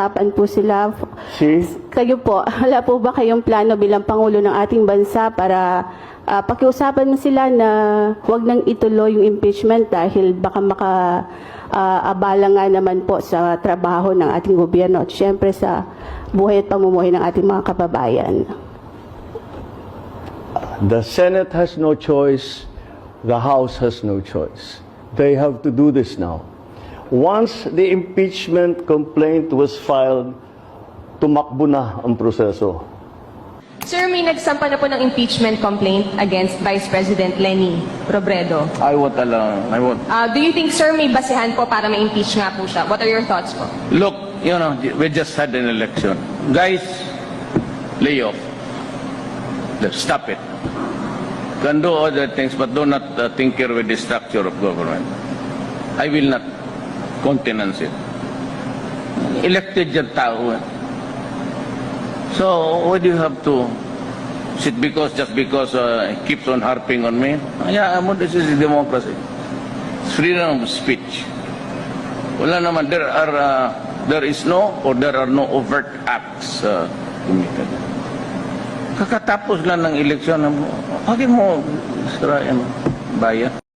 Tapan po sila. Si? Kayo po, wala po ba kayong plano bilang Pangulo ng ating bansa para ah, pakiusapan mo sila na huwag nang ituloy yung impeachment dahil baka maka ah, abala nga naman po sa trabaho ng ating gobyerno at syempre sa buhay at pamumuhay ng ating mga kababayan. The Senate has no choice. The House has no choice. They have to do this now. Once the impeachment complaint was filed, tumakbo na ang proseso. Sir, may nagsampa na po ng impeachment complaint against Vice President Lenny Robredo. I won't allow, I won't. Uh, do you think, sir, may basehan po para ma-impeach nga po siya? What are your thoughts po? Look, you know, we just had an election. Guys, lay off. Let's stop it. Can do other things, but do not uh, tinker with the structure of government. I will not countenance it. Elected yung tao. eh. So, why do you have to sit because, just because uh, keeps on harping on me? Yeah, mo, this is democracy. It's freedom of speech. Wala naman, there are, uh, there is no or there are no overt acts uh, committed. Kakatapos lang ng eleksyon, huwag mo sirain bayan.